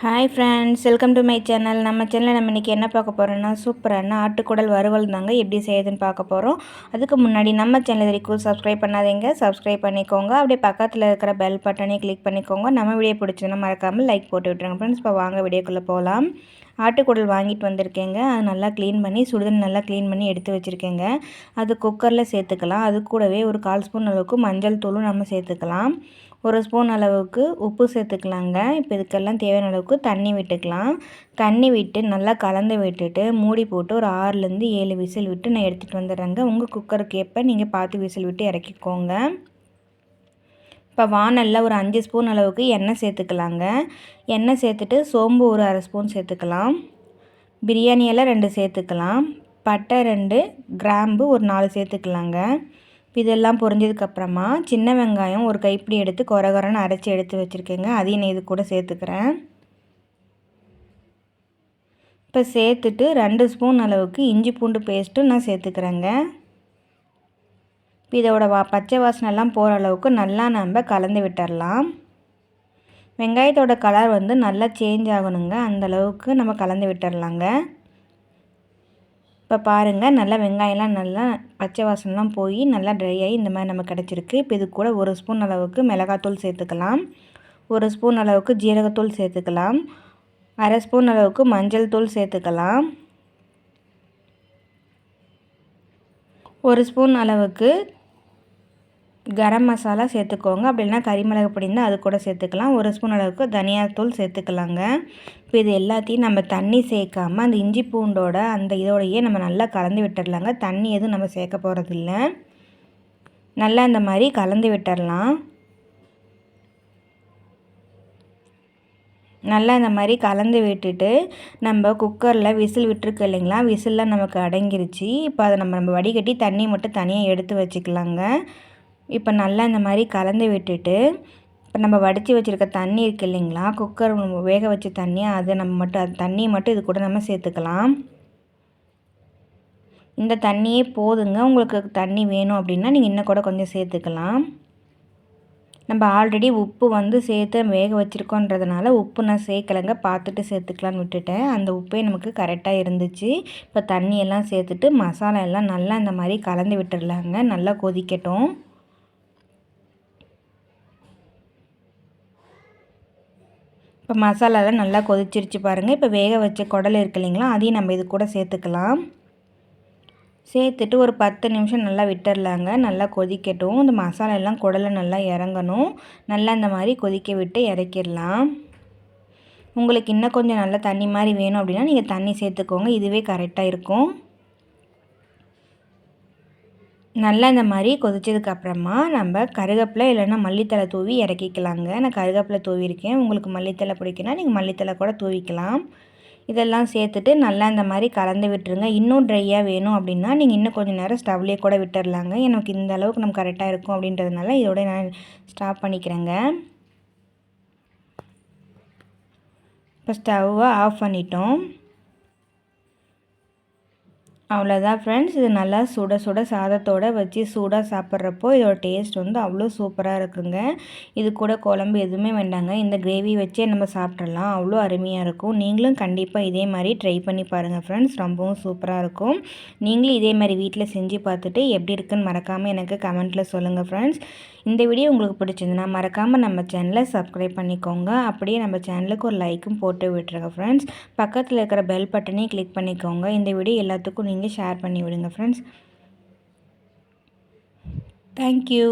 Hi friends welcome to my channel நம்ம சேனலில் நம்ம இன்றைக்கி என்ன பார்க்க போகிறோன்னா சூப்பரான ஆட்டுக்குடல் வறுவல் தாங்க எப்படி செய்யுதுன்னு பார்க்க போகிறோம் அதுக்கு முன்னாடி நம்ம சேனல் வரைக்கும் சப்ஸ்கிரைப் பண்ணாதீங்க. சப்ஸ்கிரைப் பண்ணிக்கோங்க. அப்படியே பக்கத்தில் இருக்கிற பெல் பட்டனையும் கிளிக் பண்ணிக்கோங்க. நம்ம வீடியோ பிடிச்சதுன்னா மறக்காமல் லைக் போட்டு விட்டுருங்க. ஃப்ரெண்ட்ஸ் இப்போ வாங்க வீடியோக்குள்ளே போகலாம் ஆட்டுக்குடல் வாங்கிட்டு வந்திருக்கேங்க. அது நல்லா க்ளீன் பண்ணி சுடுதண்ணி நல்லா க்ளீன் பண்ணி எடுத்து வச்சுருக்கேங்க. அது குக்கரில் சேர்த்துக்கலாம். அது கூடவே ஒரு கால் ஸ்பூன் அளவுக்கு மஞ்சள் தூளும் நம்ம சேர்த்துக்கலாம். ஒரு ஸ்பூன் அளவுக்கு உப்பு சேர்த்துக்கலாங்க. இப்போ இதுக்கெல்லாம் தேவையான அளவுக்கு தண்ணி விட்டுக்கலாம். தண்ணி விட்டு நல்லா கலந்து விட்டுட்டு மூடி போட்டு ஒரு ஆறுலேருந்து ஏழு விசில் விட்டு நான் எடுத்துகிட்டு வந்துடுறேங்க. உங்கள் குக்கருக்கு ஏற்ப நீங்கள் பார்த்து விசில் விட்டு இறக்கிக்கோங்க. இப்போ வானலில் ஒரு அஞ்சு ஸ்பூன் அளவுக்கு எண்ணெய் சேர்த்துக்கலாங்க. எண்ணெய் சேர்த்துட்டு சோம்பு ஒரு அரை ஸ்பூன் சேர்த்துக்கலாம். பிரியாணியெல்லாம் ரெண்டு சேர்த்துக்கலாம். பட்டை ரெண்டு கிராம்பு ஒரு நாலு சேர்த்துக்கலாங்க. இதெல்லாம் பொரிஞ்சதுக்கப்புறமா சின்ன வெங்காயம் ஒரு கைப்பிடி எடுத்து குறகுறன்னு அரைச்சி எடுத்து வச்சுருக்கேங்க. அதையும் நான் இது கூட சேர்த்துக்கிறேன். இப்போ சேர்த்துட்டு ரெண்டு ஸ்பூன் அளவுக்கு இஞ்சி பூண்டு பேஸ்ட்டும் நான் சேர்த்துக்கிறேங்க. இப்போ இதோட வா பச்சை வாசனைலாம் போகிற அளவுக்கு நல்லா நம்ம கலந்து விட்டுடலாம் வெங்காயத்தோட கலர் வந்து நல்லா சேஞ்ச் ஆகணுங்க. அந்தளவுக்கு நம்ம கலந்து விட்டுடலாங்க இப்போ பாருங்கள் நல்லா வெங்காயம்லாம் நல்லா பச்சை வாசனெலாம் போய் நல்லா ட்ரை ஆகி இந்த மாதிரி நம்ம கிடச்சிருக்கு. இப்போ இது கூட ஒரு ஸ்பூன் அளவுக்கு மிளகாத்தூள் சேர்த்துக்கலாம். ஒரு ஸ்பூன் அளவுக்கு ஜீரகத்தூள் சேர்த்துக்கலாம். அரை ஸ்பூன் அளவுக்கு மஞ்சள் தூள் சேர்த்துக்கலாம். ஒரு ஸ்பூன் அளவுக்கு கரம் மசாலா சேர்த்துக்கோங்க. அப்படி இல்லைனா கறிமிளகு பொடி இருந்தால் அது கூட சேர்த்துக்கலாம். ஒரு ஸ்பூன் அளவுக்கு தனியாத்தூள் சேர்த்துக்கலாங்க. இப்போ இது எல்லாத்தையும் நம்ம தண்ணி சேர்க்காமல் அந்த இஞ்சி பூண்டோட அந்த இதோடையே நம்ம நல்லா கலந்து விட்டுடலாங்க தண்ணி எதுவும் நம்ம சேர்க்க போகிறதில்ல நல்லா இந்த மாதிரி கலந்து விட்டுடலாம் நல்லா இந்த மாதிரி கலந்து விட்டுட்டு நம்ம குக்கரில் விசில் விட்டுருக்கு இல்லைங்களா? விசில்லாம் நமக்கு அடங்கிருச்சு. இப்போ அதை நம்ம நம்ம வடிகட்டி தண்ணி மட்டும் தனியாக எடுத்து வச்சுக்கலாங்க. இப்போ நல்லா இந்த மாதிரி கலந்து விட்டுட்டு இப்போ நம்ம வடித்து வச்சுருக்க தண்ணி இருக்குது இல்லைங்களா? குக்கர் வேக வச்ச தண்ணி அதை நம்ம மட்டும் அது தண்ணியை மட்டும் இது கூட நம்ம சேர்த்துக்கலாம். இந்த தண்ணியே போதுங்க. உங்களுக்கு தண்ணி வேணும் அப்படின்னா நீங்கள் இன்னும் கூட கொஞ்சம் சேர்த்துக்கலாம். நம்ம ஆல்ரெடி உப்பு வந்து சேர்த்து வேக வச்சுருக்கோன்றதுனால உப்பு நான் சேர்க்கலைங்க. பார்த்துட்டு சேர்த்துக்கலான்னு விட்டுட்டேன். அந்த உப்பே நமக்கு கரெக்டாக இருந்துச்சு. இப்போ தண்ணியெல்லாம் சேர்த்துட்டு மசாலா எல்லாம் நல்லா இந்த மாதிரி கலந்து விட்டுடலாங்க. நல்லா கொதிக்கட்டும். இப்போ மசாலாலாம் நல்லா கொதிச்சிருச்சு பாருங்கள் இப்போ வேக வச்ச குடல் இருக்கு இல்லைங்களா அதையும் நம்ம இது கூட சேர்த்துக்கலாம். சேர்த்துட்டு ஒரு பத்து நிமிஷம் நல்லா விட்டுடலாங்க நல்லா கொதிக்கட்டும். இந்த மசாலா எல்லாம் குடலை நல்லா இறங்கணும். நல்லா இந்த மாதிரி கொதிக்க விட்டு இறக்கிடலாம். உங்களுக்கு இன்னும் கொஞ்சம் நல்லா தண்ணி மாதிரி வேணும் அப்படின்னா நீங்கள் தண்ணி சேர்த்துக்கோங்க. இதுவே கரெக்டாக இருக்கும். நல்லா இந்த மாதிரி கொதிச்சதுக்கப்புறமா நம்ம கருகப்பிலை இல்லைன்னா மல்லித்தலை தூவி இறக்கிக்கலாங்க. நான் கருவேப்பிலை தூவிருக்கேன் உங்களுக்கு மல்லித்தலை பிடிக்குன்னா நீங்கள் மல்லித்தலை கூட தூவிக்கலாம். இதெல்லாம் சேர்த்துட்டு நல்லா இந்த மாதிரி கலந்து விட்டுருங்க. இன்னும் ட்ரையாக வேணும் அப்படின்னா நீங்கள் இன்னும் கொஞ்சம் நேரம் ஸ்டவ்லேயே கூட விட்டுடலாங்க எனக்கு இந்த அளவுக்கு நம்ம கரெக்டாக இருக்கும் அப்படின்றதுனால இதோட நான் ஸ்டாப் பண்ணிக்கிறேங்க. இப்போ ஸ்டவ்வை ஆஃப் பண்ணிட்டோம். அவ்வளோதான் ஃப்ரெண்ட்ஸ் இது நல்லா சுட சுட சாதத்தோடு வச்சு சூடாக சாப்பிட்றப்போ இதோட டேஸ்ட் வந்து அவ்வளோ சூப்பராக இருக்குங்க. இது கூட குழம்பு எதுவுமே வேண்டாங்க. இந்த கிரேவி வச்சே நம்ம சாப்பிட்றலாம் அவ்வளோ அருமையாக இருக்கும். நீங்களும் கண்டிப்பாக இதே மாதிரி ட்ரை பண்ணி பாருங்கள் ஃப்ரெண்ட்ஸ் ரொம்பவும் சூப்பராக இருக்கும். நீங்களும் இதே மாதிரி வீட்டில் செஞ்சு பார்த்துட்டு எப்படி இருக்குன்னு மறக்காமல் எனக்கு கமெண்ட்டில் சொல்லுங்கள் ஃப்ரெண்ட்ஸ் இந்த வீடியோ உங்களுக்கு பிடிச்சிருந்துன்னா மறக்காமல் நம்ம சேனலை சப்ஸ்கிரைப் பண்ணிக்கோங்க. அப்படியே நம்ம சேனலுக்கு ஒரு லைக்கும் போட்டு விட்டுருங்க ஃப்ரெண்ட்ஸ் பக்கத்தில் இருக்கிற பெல் பட்டனையும் கிளிக் பண்ணிக்கோங்க. இந்த வீடியோ எல்லாத்துக்கும் நீங்கள் ஷேர் பண்ணி விடுங்க ஃப்ரெண்ட்ஸ் தேங்க்யூ